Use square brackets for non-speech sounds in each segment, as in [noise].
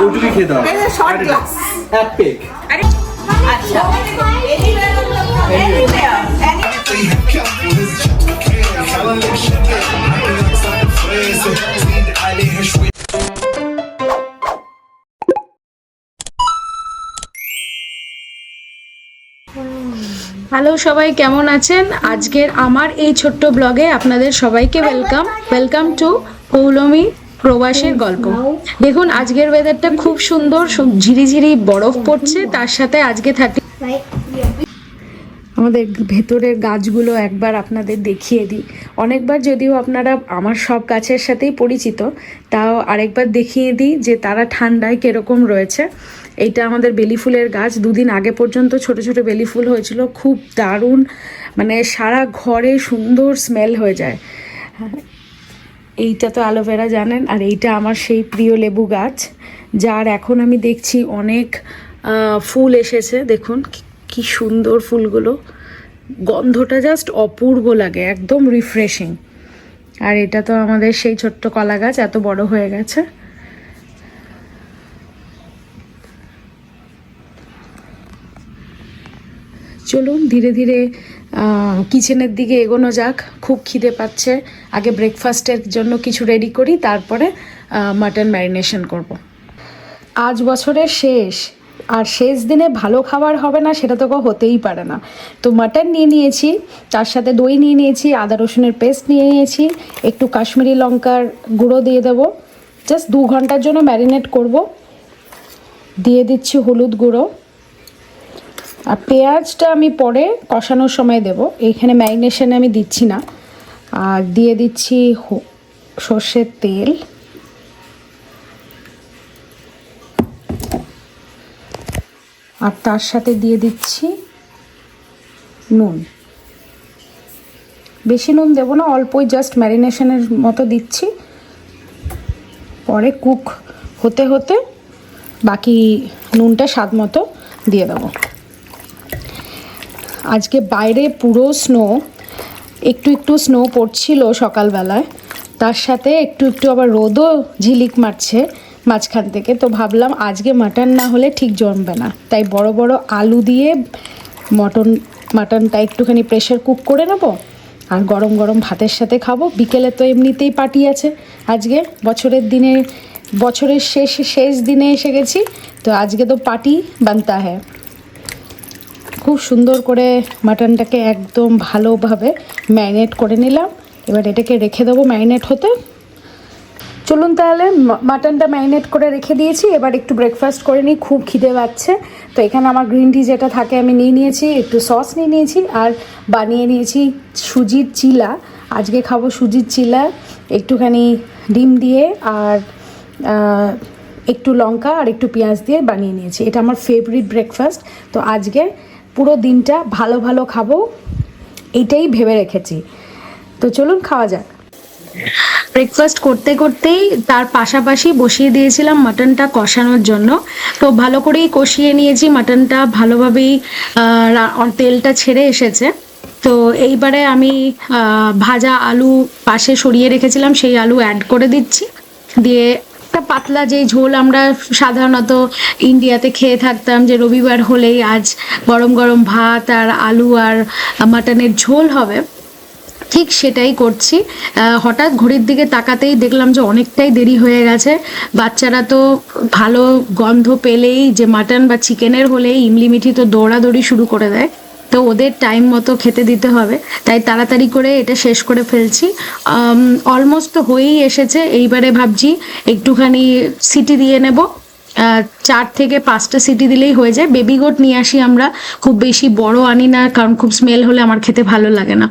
ওটুকুই খেতে হবে short glass এক পেক আচ্ছা. হ্যালো সবাই কেমন আছেন? আজকের আমার এই ছোট্ট ব্লগে আপনাদের সবাইকে ওয়েলকাম ওয়েলকাম টু পৌলমী প্রবাসের গল্প। দেখুন, আজকের ওয়েদারটা খুব সুন্দর ঝিরিঝিরি বরফ পড়ছে, তার সাথে আজকে থার্টি আমাদের ভেতরের গাছগুলো একবার আপনাদের দেখিয়ে দিই। অনেকবার যদিও আপনারা আমার সব গাছের সাথেই পরিচিত, তাও আরেকবার দেখিয়ে দিই যে তারা ঠান্ডায় কীরকম রয়েছে। এইটা আমাদের বেলি ফুলের গাছ, দুদিন আগে পর্যন্ত ছোট ছোট বেলি ফুল হয়েছিল, খুব দারুণ মানে সারা ঘরে সুন্দর স্মেল হয়ে যায়। এইটা তো অ্যালোভেরা জানেন, আর এইটা আমার সেই প্রিয় লেবু গাছ, যার এখন আমি দেখছি অনেক ফুল এসেছে, দেখুন কি- সুন্দর ফুলগুলো। গন্ধটা জাস্ট অপূর্ব লাগে, একদম রিফ্রেশিং আর এটা তো আমাদের সেই ছোট্ট কলা গাছ, এত বড় হয়ে গেছে। চলুন, ধীরে ধীরে কিচেনের দিকে এগোনো যাক। খুব খিদে পাচ্ছে। আগে ব্রেকফাস্টের জন্য কিছু রেডি করি, তারপরে মাটন ম্যারিনেশন করব। আজ বছরের শেষ। আর শেষ দিনে ভালো খাবার হবে না, সেটা তো হতেই পারে না। তো মাটন নিয়ে নিয়েছি, তার সাথে দই নিয়ে নিয়েছি, আদা রসুনের পেস্ট নিয়ে নিয়েছি, একটু কাশ্মীরি লঙ্কার গুঁড়ো দিয়ে দেবো। জাস্ট দু ঘণ্টার জন্য ম্যারিনেট করব। দিয়ে দিচ্ছি হলুদ গুঁড়ো। আর পেঁয়াজটা আমি পরে কষানোর সময় দেব। এইখানে ম্যারিনেশনে আমি দিচ্ছি না। আর দিয়ে দিচ্ছি সর্ষের তেল। আর তার সাথে দিয়ে দিচ্ছি নুন। বেশি নুন দেবো না, অল্পই জাস্ট ম্যারিনেশনের মতো দিচ্ছি। পরে কুক হতে হতে বাকি নুনটা স্বাদ মতো দিয়ে দেবো। আজকে বাইরে পুরো স্নো একটু একটু স্নো পড়ছিল সকালবেলায়। তার সাথে একটু একটু আবার রোদও ঝিলিক মারছে মাঝখান থেকে। তো ভাবলাম আজকে মাটন না হলে ঠিক জমবে না। তাই বড় বড় আলু দিয়ে মটন মাটনটা একটুখানি প্রেশার কুক করে নেব আর গরম গরম ভাতের সাথে খাব। বিকেলে তো এমনিতেই পার্টি আছে। আজকে বছরের দিনে, বছরের শেষ শেষ দিনে এসে গেছি। তো আজকে তো পার্টি বানতা হ্যায়। খুব সুন্দর করে মাটনটাকে একদম ভালোভাবে ম্যারিনেট করে নিলাম। এবার এটাকে রেখে দেবো ম্যারিনেট হতে। চলুন তাহলে মাটনটা ম্যারিনেট করে রেখে দিয়েছি। এবার একটু ব্রেকফাস্ট করে নিই, খুব খিদে পাচ্ছে। তো এখানে আমার গ্রিন টি যেটা থাকে আমি নিয়ে নিয়েছি, একটু সস নিয়ে নিয়েছি আর বানিয়ে নিয়েছি সুজির চিলা। আজকে খাব সুজির চিলা, একটুখানি ডিম দিয়ে আর একটু লঙ্কা আর একটু পেঁয়াজ দিয়ে বানিয়ে নিয়েছি। এটা আমার ফেভারিট ব্রেকফাস্ট তো আজকে পুরো দিনটা ভালো ভালো খাব এইটাই ভেবে রেখেছি। তো চলুন খাওয়া যাক। ব্রেকফাস্ট করতে করতেই তার পাশাপাশি বসিয়ে দিয়েছিলাম মাটনটা কষানোর জন্য। তো ভালো করেই কষিয়ে নিয়েছি, মাটনটা ভালোভাবেই তেলটা ছেড়ে এসেছে। তো এইবারে আমি ভাজা আলু পাশে সরিয়ে রেখেছিলাম, সেই আলু অ্যাড করে দিচ্ছি। দিয়ে একটা পাতলা যেই ঝোল আমরা সাধারণত ইন্ডিয়াতে খেয়ে থাকতাম, যে রবিবার হলেই আজ গরম গরম ভাত আর আলু আর মাটনের ঝোল হবে, ঠিক সেটাই করছি। হঠাৎ ঘড়ির দিকে তাকাতেই দেখলাম যে অনেকটাই দেরি হয়ে গেছে। বাচ্চারা তো ভালো গন্ধ পেলেই যে মাটন বা চিকেনের হলেই ইমলি মিঠি তো দৌড়াদৌড়ি শুরু করে দেয়। তো ওদের টাইম মতো খেতে দিতে হবে। তাই তাড়াতাড়ি করে এটা শেষ করে ফেলছি। অলমোস্ট তো হয়েই এসেছে। এইবারে ভাবছি একটুখানি সিটি দিয়ে নেব। চার থেকে পাঁচটা সিটি দিলেই হয়ে যায়। বেবি গোট নিয়ে আসি আমরা। খুব বেশি বড় আনি না, কারণ খুব স্মেল হলে আমার খেতে ভালো লাগে না।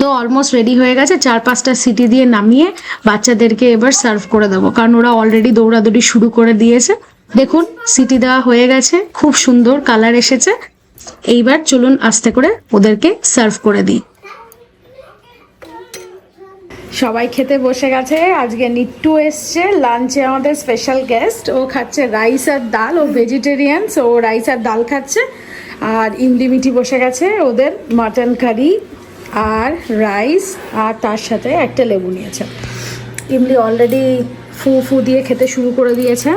তো অলমোস্ট রেডি হয়ে গেছে। চার পাঁচটা সিটি দিয়ে নামিয়ে বাচ্চাদেরকে এবার সার্ভ করে দেবো। কারণ ওরা অলরেডি দৌড়াদৌড়ি শুরু করে দিয়েছে। দেখুন সিটি দেওয়া হয়ে গেছে। খুব সুন্দর কালার এসেছে। এইবার চলুন আস্তে করে ওদেরকে সার্ভ করে দিই। সবাই খেতে বসে গেছে। আজকে নিট্টু এসছে লাঞ্চে আমাদের স্পেশাল গেস্ট ও খাচ্ছে রাইস আর ডাল ও ভেজিটেরিয়ান সো ও রাইস আর ডাল খাচ্ছে। আর ইমলি মিঠি বসে গেছে ওদের মাটন কারি আর রাইস আর তার সাথে একটা লেবু নিয়েছে। ইমলি অলরেডি ফু ফু দিয়ে খেতে শুরু করে দিয়েছে।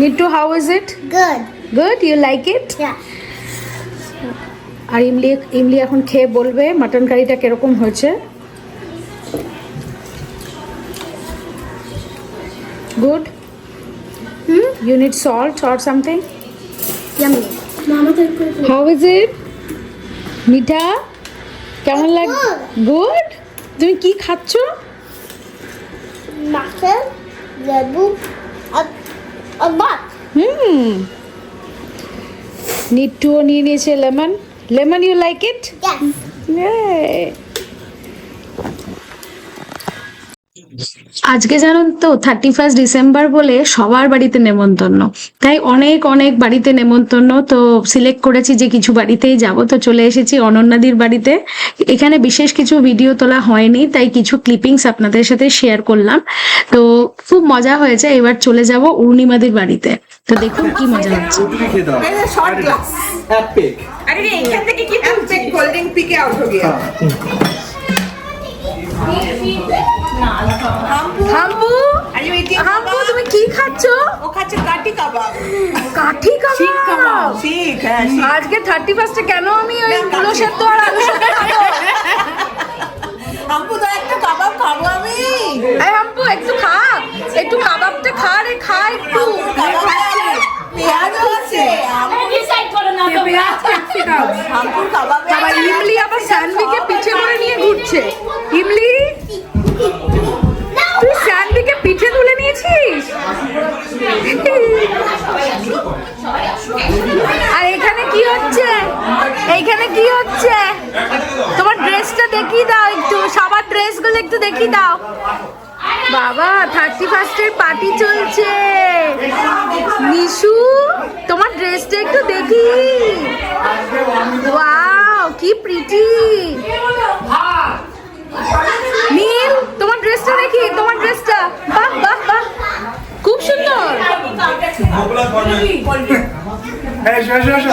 Nittu how is it Good. Good you like it Yeah. আর ইমলি ইমলি এখন খেয়ে বলবে মাটন কারিটা কীরকম হয়েছে? Good hmm you need salt or something. How is it মিঠা? কেমন লাগ Good. গুড তুমি কি খাচ্ছ? A butt. হুম নিট্টুও নিয়ে নিয়েছে lemon lemon you like it আজকে জানেন তো থার্টি ফার্স্ট ডিসেম্বর বলে সবার বাড়িতে নেমন্তন্ন। তাই অনেক অনেক বাড়িতে নেমন্তন্ন। তো সিলেক্ট করেছি যে কিছু বাড়িতেই যাব। তো চলে এসেছি অনন্যাদির বাড়িতে। এখানে বিশেষ কিছু ভিডিও তোলা হয়নি তাই কিছু ক্লিপিংস আপনাদের সাথে শেয়ার করলাম। তো খুব মজা হয়েছে এবার চলে যাব অরুণিমাদের বাড়িতে। তো দেখুন কি মজা হচ্ছে। আউট হয়ে গিয়া হাম্পু? আর ইউ ইটিং হাম্পু তুমি কি খাচ্ছ? ও খাচ্ছে কাঠি কাবাব। কাঠি কাবাব? ঠিক হ্যাঁ আজকে থার্টি ফার্স্টে কেন আমি ওই মুলো সেদ্ধ আর আলু সেদ্ধ খাব? হাম্পু তো একটা কাবাব খাব আমি। এই হাম্পু একটু খা। দেখিয়ে দাও একটু সবার ড্রেসগুলো একটু দেখিয়ে দাও। বাবা থার্টি ফার্স্টের পার্টি চলছে। নিশু তোমার ড্রেসটা একটু দেখি। ওয়াও কি প্রিটি নীল তোমার ড্রেসটা দেখি তোমার ড্রেসটা। বাহ বাহ বাহ। খুব সুন্দর। এই এসো এসো এসো।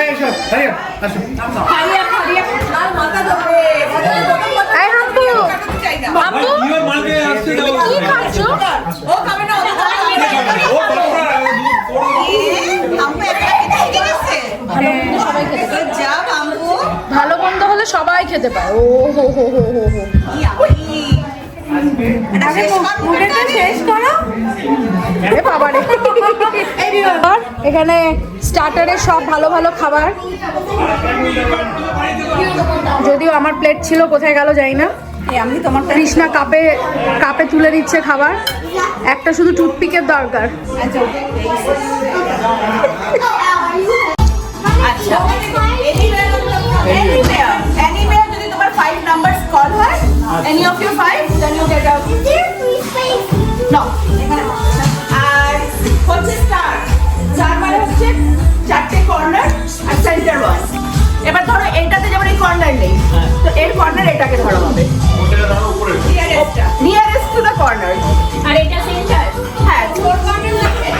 এই এসো এই আসো। মাথা ধরে। ভালো মন্দ হলে সবাই খেতে পায় ও হো হো হো হো হো। শেষ করো বাবা রে [laughs] এখানে স্টার্টারে সব ভালো ভালো খাবার। যদিও আমার প্লেট ছিল কোথায় গেল যাই না। আমি তোমার কৃষ্ণা কাপে কাপে তুলে দিচ্ছে খাবার। একটা শুধু টুথপিকের দরকার। আচ্ছা। এনিওয়্যার এনিওয়্যার এনিওয়্যার যদি তোমার ফাইভ নাম্বারস কল হয় any of your five then you get out no নেই। তো এর কর্নার এটাকে ধরা হবে। Nearest two. দ্য কর্নার আর এটা সেন্টার হ্যাঁ ফোর কর্নার লাগে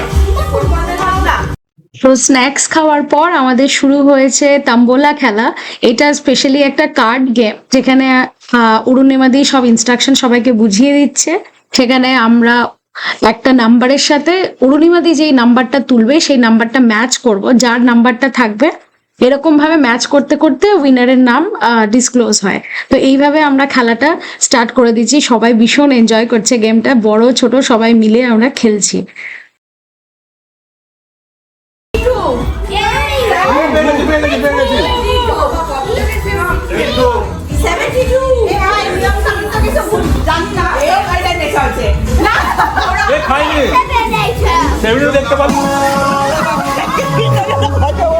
ফোর কর্নার না। তো স্ন্যাক্স খাওয়ার পর আমাদের শুরু হয়েছে তাম্বোলা খেলা। এটা স্পেশালি একটা কার্ড গেম যেখানে আহ, অরুণিমা দিয়ে সব ইনস্ট্রাকশন সবাইকে বুঝিয়ে দিচ্ছে। সেখানে আমরা একটা নাম্বারের সাথে অরুণিমা দি যেই নাম্বারটা তুলবে সেই নাম্বারটা ম্যাচ করব। যার নাম্বারটা থাকবে এরকম ভাবে ম্যাচ করতে করতে উইনারের নাম ডিসক্লোজ হয়। তো এইভাবে আমরা খেলাটা স্টার্ট করে দিচ্ছি। সবাই ভীষণ এনজয় করছে গেমটা বড় ছোট সবাই মিলে আমরা খেলছি। দেখতে পাবো [laughs]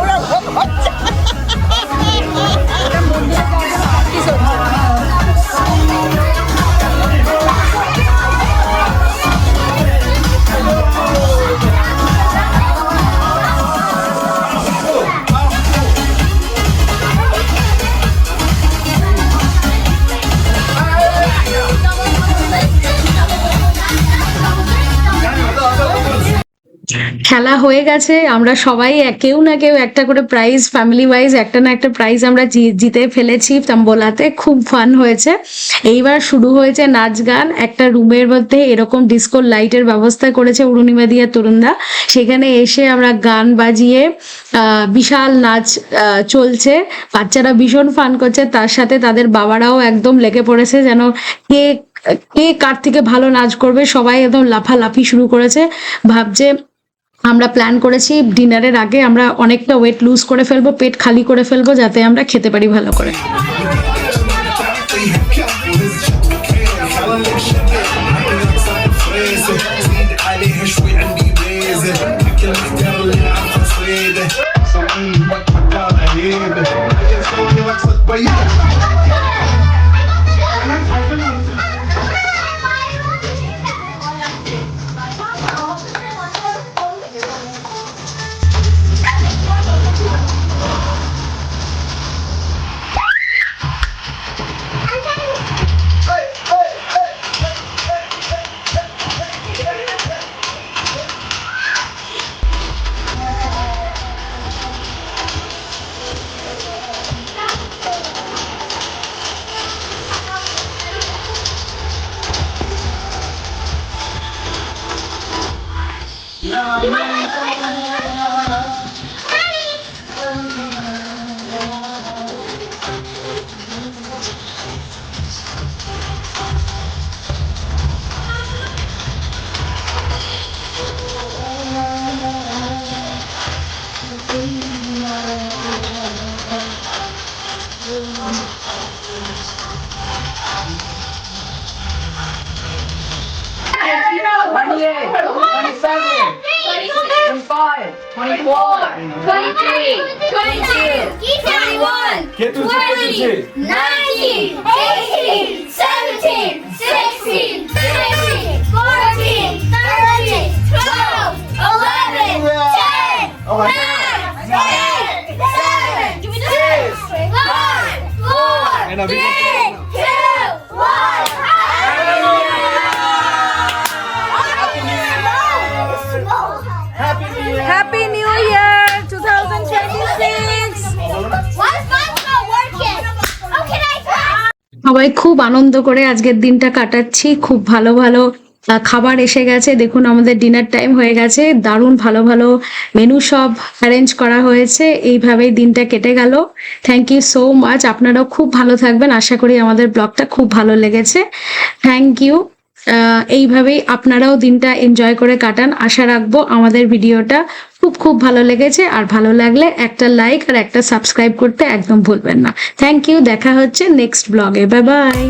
খেলা হয়ে গেছে, আমরা সবাই কেউ না কেউ একটা করে প্রাইজ ফ্যামিলি ওয়াইজ একটা না একটা প্রাইজ আমরা জিতে ফেলেছি তাম্বোলাতে, খুব ফান হয়েছে। এইবার শুরু হয়েছে নাচ গান, একটা রুমের মধ্যে এরকম ডিসকো লাইটের ব্যবস্থা করেছে অরুণিমা দিয়া তরুণদা। সেখানে এসে আমরা গান বাজিয়ে বিশাল নাচ চলছে। বাচ্চারা ভীষণ ফান করছে, তার সাথে তাদের বাবারাও একদম লেগে পড়েছে যেন কে কে কার থেকে ভালো নাচ করবে, সবাই একদম লাফালাফি শুরু করেছে। ভাবছে আমরা প্ল্যান করেছি ডিনারের আগে আমরা অনেকটা ওয়েট লুজ করে ফেলবো পেট খালি করে ফেলবো যাতে আমরা খেতে পারি ভালো করে زيد 24, 23, 22, 21, Get to 19, 18, 17, 16, 15, 14, 13, 12, 11, 10, 9, 8, 7, 6, 5, 4, 3, 2, 1. সবাই খুব আনন্দ করে আজকের দিনটা কাটাচ্ছি। খুব ভালো ভালো খাবার এসে গেছে। দেখুন আমাদের ডিনার টাইম হয়ে গেছে। দারুণ ভালো ভালো মেনু সব অ্যারেঞ্জ করা হয়েছে। এইভাবেই দিনটা কেটে গেল। থ্যাংক ইউ সো মাচ আপনারাও খুব ভালো থাকবেন। আশা করি আমাদের ব্লগটা খুব ভালো লেগেছে। থ্যাংক ইউ এইভাবেই আপনারাও দিনটা এনজয় করে কাটান। আশা রাখব আমাদের ভিডিওটা খুব খুব ভালো লেগেছে। আর ভালো লাগলে একটা লাইক আর একটা সাবস্ক্রাইব করতে একদম ভুলবেন না। থ্যাংক ইউ দেখা হচ্ছে নেক্সট ব্লগে বাই বাই